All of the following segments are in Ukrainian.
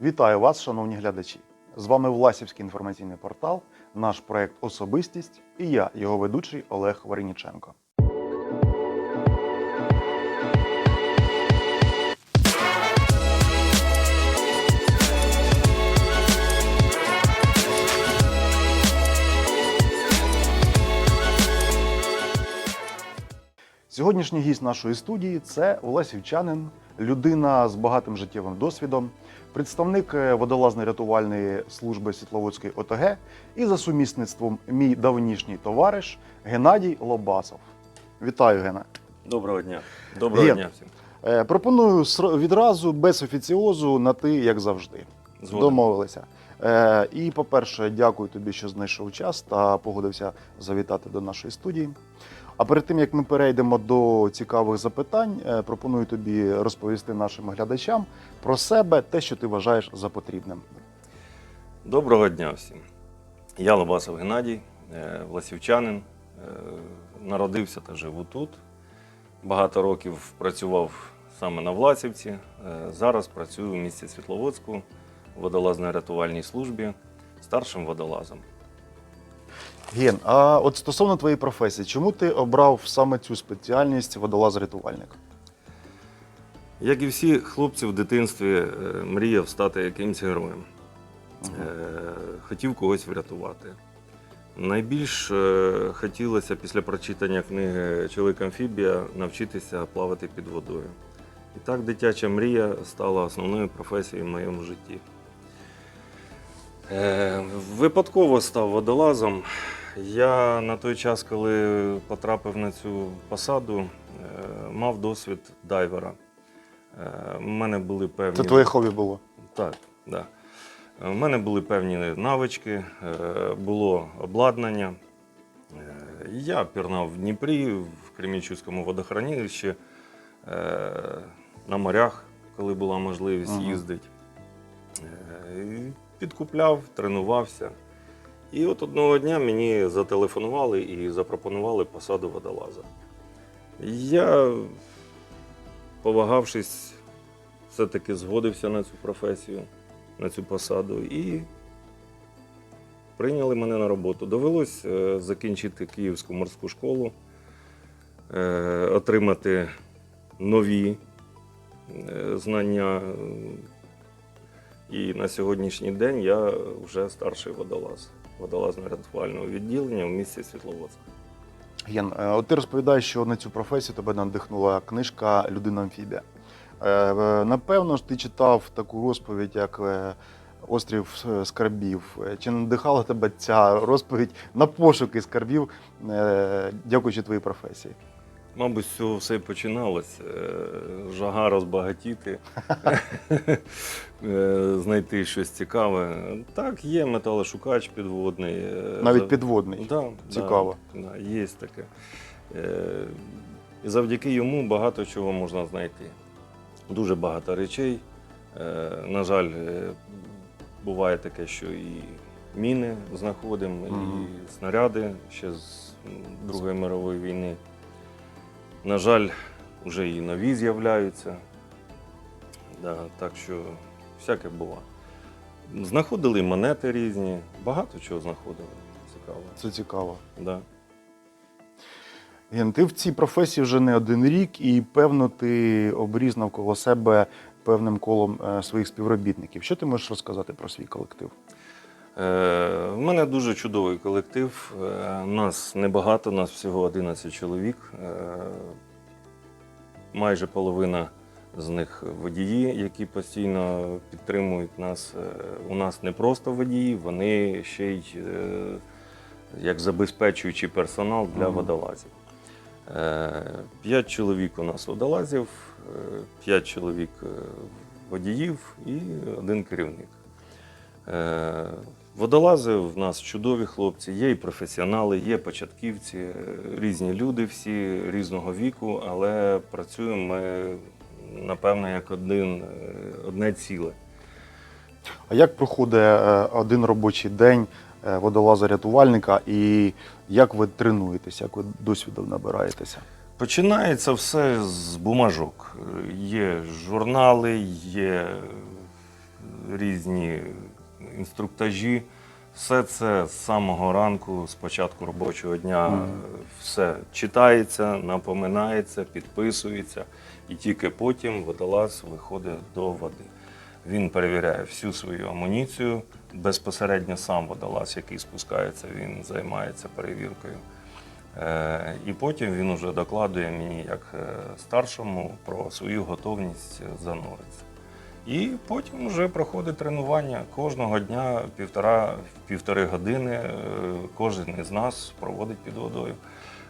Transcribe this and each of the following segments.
Вітаю вас, шановні глядачі! З вами Власівський інформаційний портал, наш проект Особистість і я, його ведучий Олег Вареніченко. Сьогоднішній гість нашої студії це Олесівчанин, людина з багатим життєвим досвідом, представник е, водолазно-рятувальної служби Світловодської ОТГ і за сумісництвом мій давнішній товариш Геннадій Лобасов. Вітаю, Гена. Доброго дня. Доброго Ген. дня всім. Е, Пропоную відразу без офіціозу на ти, як завжди. Згодом. Домовилися. Е, і, по-перше, дякую тобі, що знайшов час та погодився завітати до нашої студії. А перед тим як ми перейдемо до цікавих запитань, е, пропоную тобі розповісти нашим глядачам про себе, те, що ти вважаєш за потрібним. Доброго дня всім. Я Лобасов Геннадій, е, власівчанин. Е, Народився та живу тут. Багато років працював саме на Власівці. Зараз працюю в місті Світловодську водолазно-рятувальній службі старшим водолазом. Ген, а от стосовно твоєї професії, чому ти обрав саме цю спеціальність водолаз-рятувальник? Як і всі хлопці в дитинстві, е, мріяв стати якимсь героєм. Е, хотів когось врятувати. Найбільш е, хотілося після прочитання книги Чоловік Амфібія навчитися плавати під водою. І так дитяча мрія стала основною професією в моєму житті. Е, Випадково став водолазом. Я на той час, коли потрапив на цю посаду, е, мав досвід дайвера. Е, У мене були певні. Це твоє хобі було. Так, да. У мене були певні навички, е, було обладнання. Е, Я пірнав в Дніпрі, в Кремінчуцькому водохранилищі, е, на морях, коли була можливість їздити. Е, Підкупляв, тренувався. І от одного дня мені зателефонували і запропонували посаду водолаза. Я, повагавшись, все-таки згодився на цю професію, на цю посаду і прийняли мене на роботу. Довелось е, закінчити Київську морську школу, е, отримати нові знання. І на сьогоднішній день я вже старший водолаз водолазно-рятувального відділення в місті Світловодськ. Ген, е, от ти розповідаєш, що на цю професію тебе надихнула книжка Людина амфібія. Е, Напевно ж, ти читав таку розповідь, як е, Острів скарбів. Чи надихала тебе ця розповідь на пошуки скарбів, дякуючи твоїй професії? Мабуть, з цього все і починалось. Е, Жага розбагатіти, е, знайти щось цікаве. Так, є металошукач підводний. е, Навіть підводний. Да, Цікаво. Да, є таке. І завдяки йому багато чого можна знайти. Дуже багато речей. На жаль, буває таке, що і міни знаходимо, і снаряди ще з Другої мирової війни. На жаль, вже і нові з'являються. Да, так що всяке буває. Знаходили монети різні, багато чого знаходили. Цікаво. Це цікаво. Да. Ген, ти в цій професії вже не один рік, і певно, ти обріз навколо себе певним колом е, своїх співробітників. Що ти можеш розказати про свій колектив? Е, в мене дуже чудовий колектив. Е, нас небагато, нас всього 11 чоловік. Е, майже половина з них водії, які постійно підтримують нас. Е, у нас не просто водії, вони ще й е, як забезпечуючий персонал для водолазів. Е, П'ять чоловік у нас водолазів, е, п'ять чоловік е, водіїв і один керівник. Водолази в нас чудові хлопці, є і професіонали, є початківці, е, різні люди, всі різного віку, але працюємо ми, напевно, як один, е, одне ціле. А як проходить е, один робочий день водолаза-рятувальника і як ви тренуєтесь, як ви досвіду набираєтеся? Починається все з бумажок. Є журнали, є різні інструктажі. Все це з самого ранку, з початку робочого дня, е, все читається, напоминається, підписується, і тільки потім водолаз виходить до води. Він перевіряє всю свою амуніцію. Безпосередньо сам водолаз, який спускається, він займається перевіркою. Е, І потім він вже докладує мені як е, старшому про свою готовність зануритися. І потім вже проходить тренування кожного дня півтора, півтори години. е, Кожен із нас проводить під водою.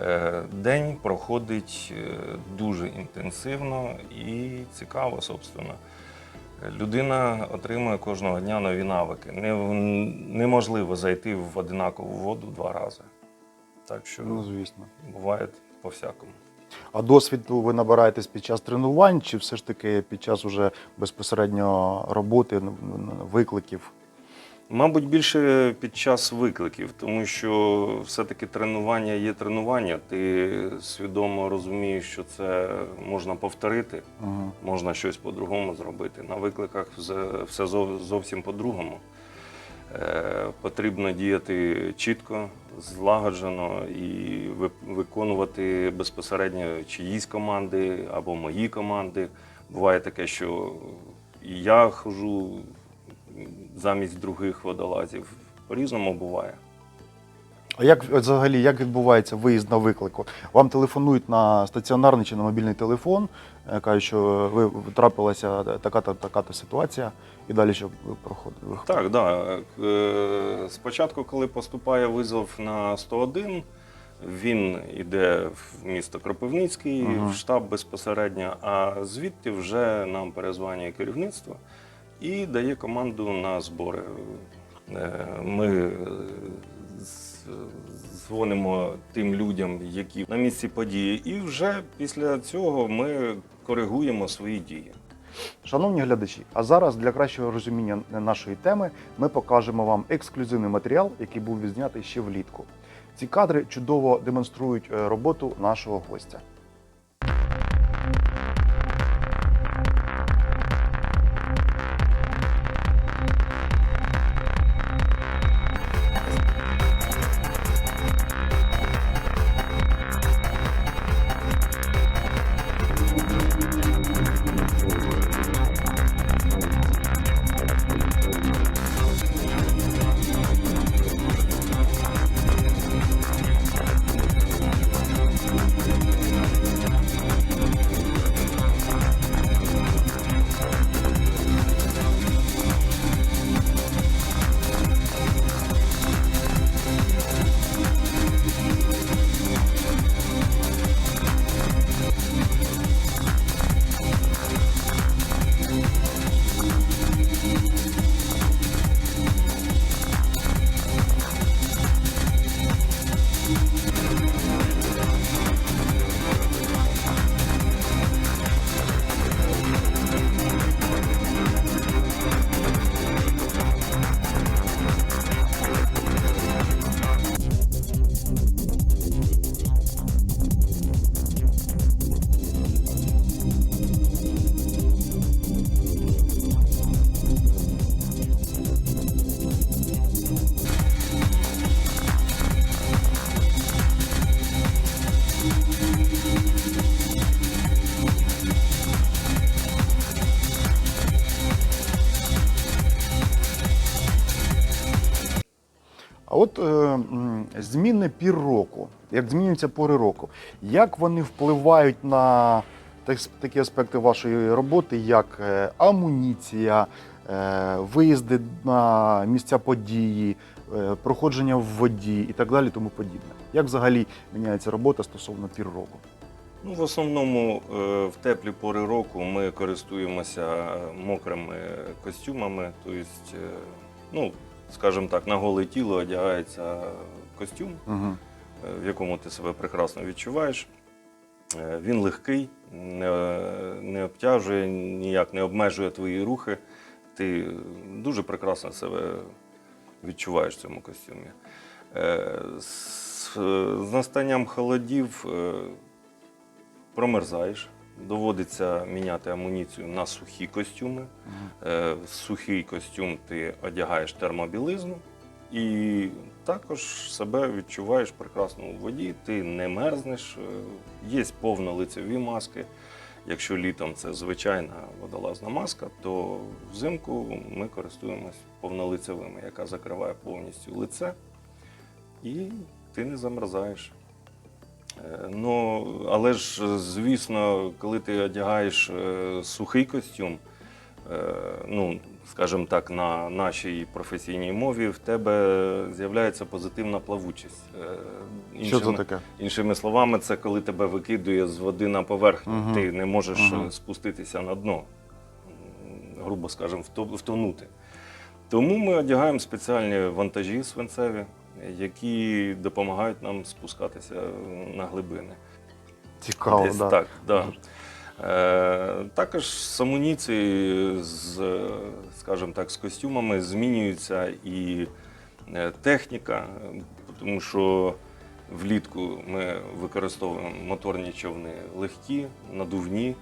Е, День проходить е, дуже інтенсивно і цікаво, собственно. Людина отримує кожного дня нові навики. Не, неможливо зайти в одинакову воду два рази. Так що Ну, звісно. буває по-всякому. А досвіду ви набираєтесь під час тренувань, чи все ж таки під час уже безпосередньо роботи, викликів? Мабуть, більше під час викликів, тому що все-таки тренування є тренування. Ти свідомо розумієш, що це можна повторити, Угу. можна щось по-другому зробити. На викликах все зовсім по-другому. Е, Потрібно діяти чітко, злагоджено і виконувати безпосередньо чиїсь команди або мої команди. Буває таке, що і я хожу замість других водолазів. По-різному буває. А як взагалі як відбувається виїзд на виклику? Вам телефонують на стаціонарний чи на мобільний телефон, е, кажуть, що ви трапилася така-то така-то ситуація, і далі що ви проходите? Так, да. Е, Спочатку, коли поступає визов на 101, він йде в місто Кропивницький, Ага. в штаб безпосередньо, а звідти вже нам перезванює керівництво і дає команду на збори. Е, Ми е, дзвонимо тим людям, які на місці події, і вже після цього ми коригуємо свої дії. Шановні глядачі, а зараз для кращого розуміння нашої теми ми покажемо вам ексклюзивний матеріал, який був відзнятий ще влітку. Ці кадри чудово демонструють е, роботу нашого гостя. Зміни пір року, як змінюються пори року, як вони впливають на такі аспекти вашої роботи, як е, амуніція, е, виїзди на місця події, е, проходження в воді і так далі, тому подібне. Як взагалі міняється робота стосовно пір року? Ну, в основному в теплі пори року ми користуємося мокрими костюмами. Тобто, ну, скажімо так, на голе тіло одягається костюм, Угу. в якому ти себе прекрасно відчуваєш. Е, Він легкий, не, не обтяжує, ніяк не обмежує твої рухи. Ти дуже прекрасно себе відчуваєш в цьому костюмі. Е, З, з настанням холодів промерзаєш, доводиться міняти амуніцію на сухі костюми. В сухий костюм ти одягаєш термобілизну і також себе відчуваєш прекрасно у воді, ти не мерзнеш, е, є повнолицеві маски. Якщо літом це звичайна водолазна маска, то взимку ми користуємось повнолицевими, яка закриває повністю лице, і ти не замерзаєш. Е, Ну, але ж, звісно, коли ти одягаєш е, сухий костюм, ну, скажімо так, на нашій професійній мові, в тебе з'являється позитивна плавучість. Е, Що це таке? Іншими словами, це коли тебе викидує з води на поверхню, Мгм. ти не можеш е, спуститися на дно, грубо скажемо, вто- втонути. Тому ми одягаємо спеціальні вантажі свинцеві, які допомагають нам спускатися на глибини. Цікаво, Десь да. так, да. Е, також з амуніції, з, скажімо так, з костюмами змінюється і е, техніка, тому що влітку ми використовуємо моторні човни легкі, надувні.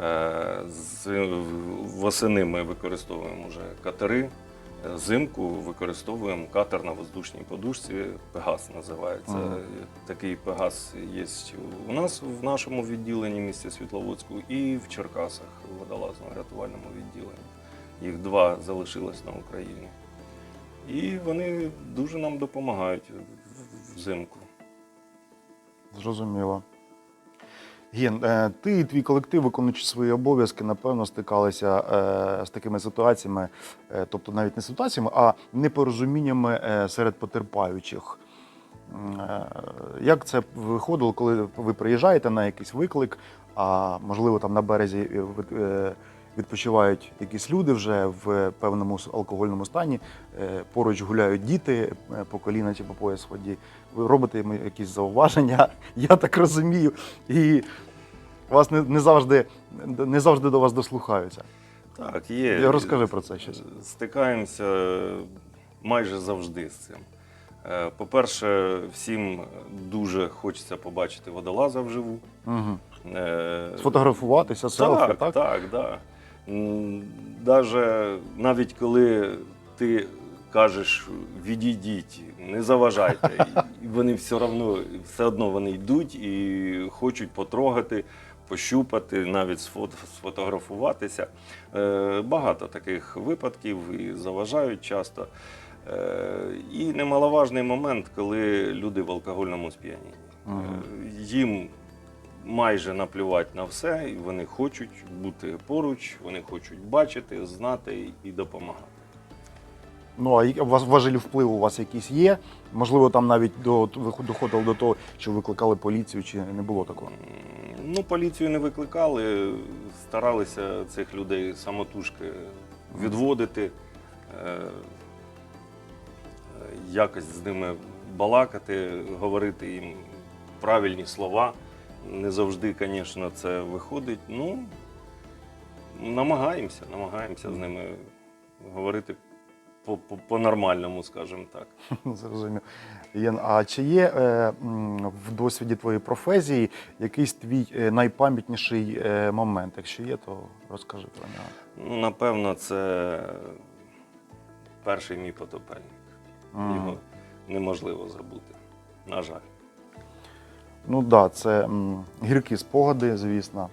Е, з, восени ми використовуємо вже катери. Зимку використовуємо катер на воздушній подушці, Пегас називається. Ага. Такий Пегас є у нас в нашому відділенні місті Світловодську і в Черкасах в водолазному рятувальному відділенні. Їх два залишилось на Україні. І вони дуже нам допомагають взимку. Зрозуміло. Ген, е, ти і твій колектив, виконуючи свої обов'язки, напевно, стикалися е, з такими ситуаціями, е, тобто навіть не ситуаціями, а непорозуміннями серед потерпаючих. Як це виходило, коли ви приїжджаєте на якийсь виклик, а можливо там на березі відпочивають якісь люди вже в певному алкогольному стані, е, поруч гуляють діти е, по коліна чи по пояс в воді. Ви робите їм якісь зауваження, я так розумію, і вас не, не завжди не завжди до вас дослухаються. Так, є. Я розкажи про це щось. Стикаємося майже завжди з цим. Е, По-перше, всім дуже хочеться побачити водолаза вживу. Угу. Сфотографуватися, селфі, так? так, так, да. Даже навіть коли ти кажеш відійдіть, не заважайте, вони все одно, все одно вони йдуть і хочуть потрогати, пощупати, навіть сфот- сфотографуватися. Е, Багато таких випадків і заважають часто. Е, І немаловажний момент, коли люди в алкогольному сп'янінні. Е, Їм майже наплювати на все, і вони хочуть бути поруч, вони хочуть бачити, знати і допомагати. Ну а важелі впливу у вас якісь є? Можливо, там навіть до доходило до того, що викликали поліцію, чи не було такого? Ну, поліцію не викликали, старалися цих людей самотужки відводити, е, е, якось з ними балакати, говорити їм правильні слова. Не завжди, звісно, це виходить. Ну, намагаємося, намагаємося з ними говорити по- по- по-нормальному, скажімо так. Зрозумів. Єн, а чи є е, в досвіді твоєї професії якийсь твій е, найпам'ятніший е, момент? Якщо є, то розкажи про нього. Ну, напевно, це перший мій потопельник. Мгм. Його неможливо забути. На жаль. Ну так, да, це гіркі спогади, звісно.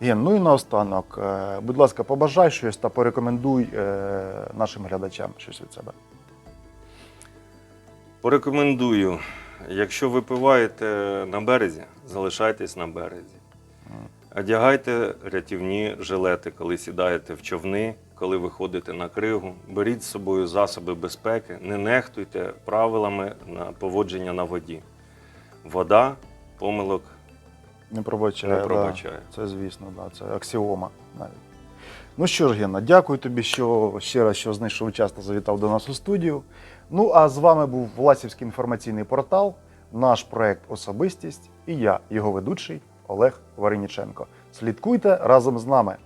Ген, ну і наостанок, е, будь ласка, побажай щось та порекомендуй е, нашим глядачам щось від себе. Порекомендую, якщо випиваєте на березі, залишайтесь на березі. Одягайте рятівні жилети, коли сідаєте в човни, коли виходите на кригу. Беріть з собою засоби безпеки, не нехтуйте правилами на поводження на воді. Вода, помилок Не пробачаю. не да. Це, звісно, да, це аксіома навіть. Ну що ж, Генна, дякую тобі, що ще раз що знайшов час та завітав до нас у студію. Ну а з вами був Власівський інформаційний портал, наш проект Особистість і я, його ведучий Олег Вареніченко. Слідкуйте разом з нами.